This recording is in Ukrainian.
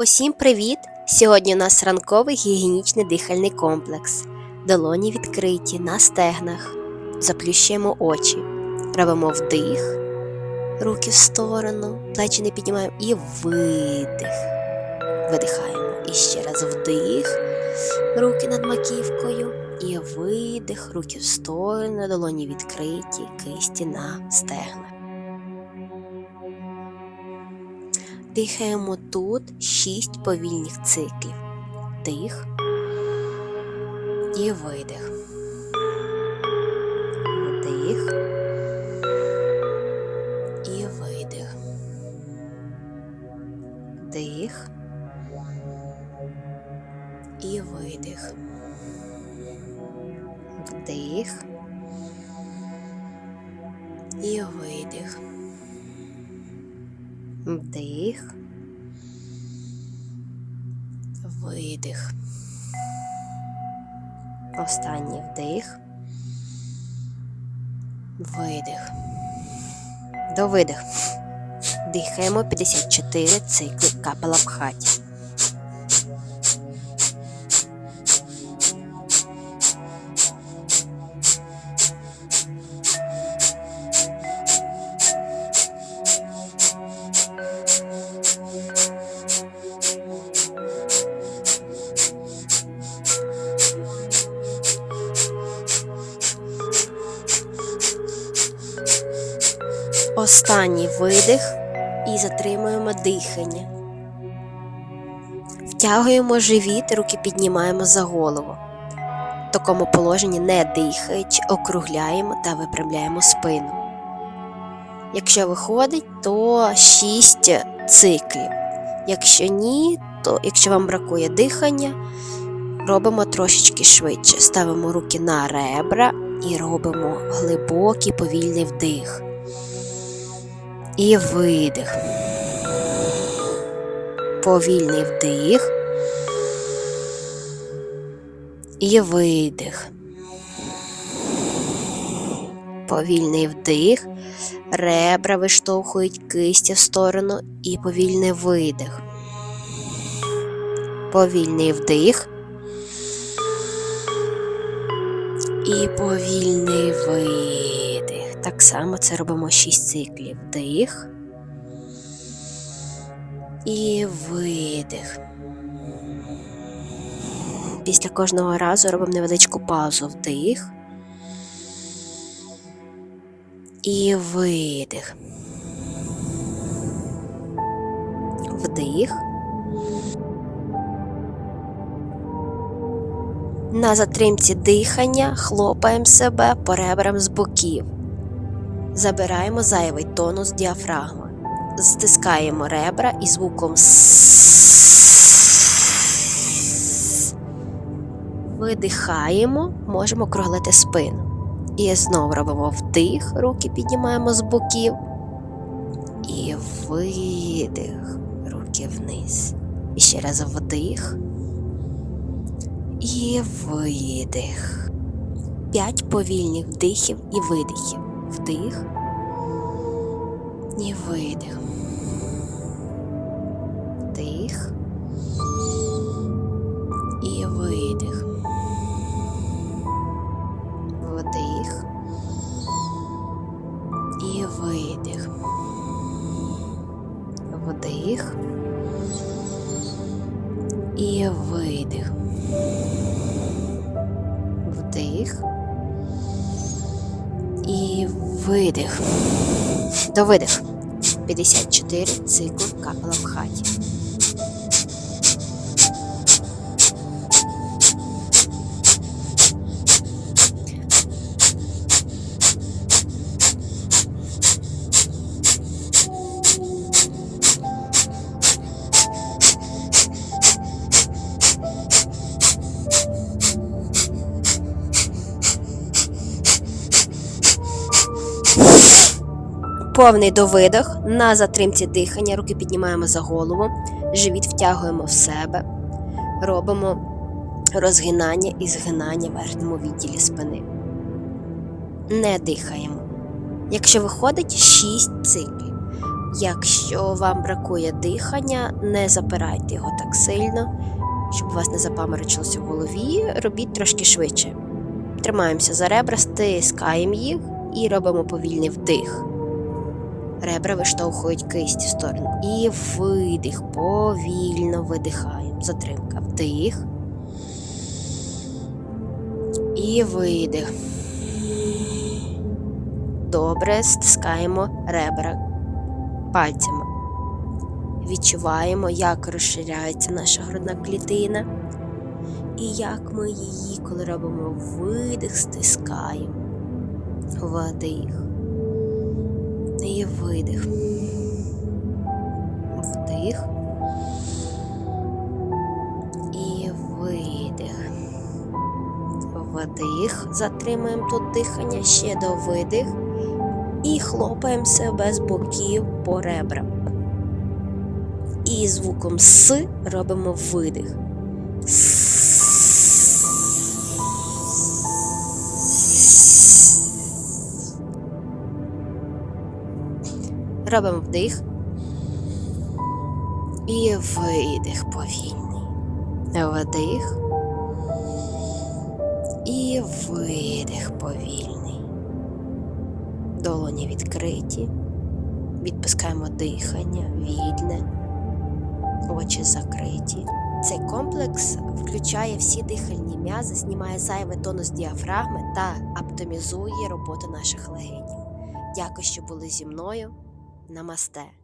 Усім привіт! Сьогодні у нас ранковий гігієнічний дихальний комплекс. Долоні відкриті на стегнах. Заплющуємо очі. Робимо вдих, руки в сторону, плечі не піднімаємо і видих. Видихаємо. І ще раз вдих, руки над маківкою. І видих, руки в сторону, долоні відкриті, кисті на стегнах. Дихаємо тут шість повільних циклів. Дих і видих. Вдих і видих. Дих і видих. Вдих і видих. Вдих. Видих. Останній вдих. Видих. До видих. Дихаємо 54 цикли капела в хаті. Останній видих і затримуємо дихання. Втягуємо живіт, руки піднімаємо за голову. В такому положенні не дихаючи, округляємо та випрямляємо спину. Якщо виходить, то 6 циклів. Якщо ні, то якщо вам бракує дихання, робимо трошечки швидше. Ставимо руки на ребра і робимо глибокий повільний вдих. І видих. Повільний вдих. І видих. Повільний вдих. Ребра виштовхують кисті в сторону і повільний видих. Повільний вдих. І повільний видих. Так само це робимо 6 циклів. Вдих. І видих. Після кожного разу робимо невеличку паузу. Вдих. І видих. Вдих. На затримці дихання хлопаємо себе по ребрам з боків. Забираємо зайвий тонус діафрагми. Стискаємо ребра і звуком видихаємо, можемо круглити спину. І знову робимо вдих, руки піднімаємо з боків. І видих, руки вниз. І ще раз вдих. І видих. П'ять повільних вдихів і видихів. Вдих. І видих. Вдих. І видих. Вдих. І видих. Вдих. І видих. Вдих. Видих. До видих. 54 цикл капела в хаті. Повний довидох на затримці дихання, руки піднімаємо за голову, живіт втягуємо в себе, робимо розгинання і згинання в верхньому відділі спини. Не дихаємо. Якщо виходить 6 циклів, Якщо вам бракує дихання, не запирайте його так сильно, щоб у вас не запаморочилося в голові, робіть трошки швидше. Тримаємося за ребра, стискаємо їх і робимо повільний вдих. Ребра виштовхують кисть в сторону. І видих. Повільно видихаємо. Затримка. Вдих. І видих. Добре, стискаємо ребра пальцями. Відчуваємо, як розширяється наша грудна клітина. І як ми її, коли робимо видих, стискаємо. Вдих. Видих. Вдих. І видих. Вдих. Затримуємо тут дихання ще до видих. І хлопаємо себе з боків по ребрам. І звуком С робимо видих. Робимо вдих. І видих повільний. Вдих. І видих повільний. Долоні відкриті. Відпускаємо дихання, вільне, очі закриті. Цей комплекс включає всі дихальні м'язи, знімає зайвий тонус діафрагми та оптимізує роботу наших легенів. Дякую, що були зі мною. Намасте!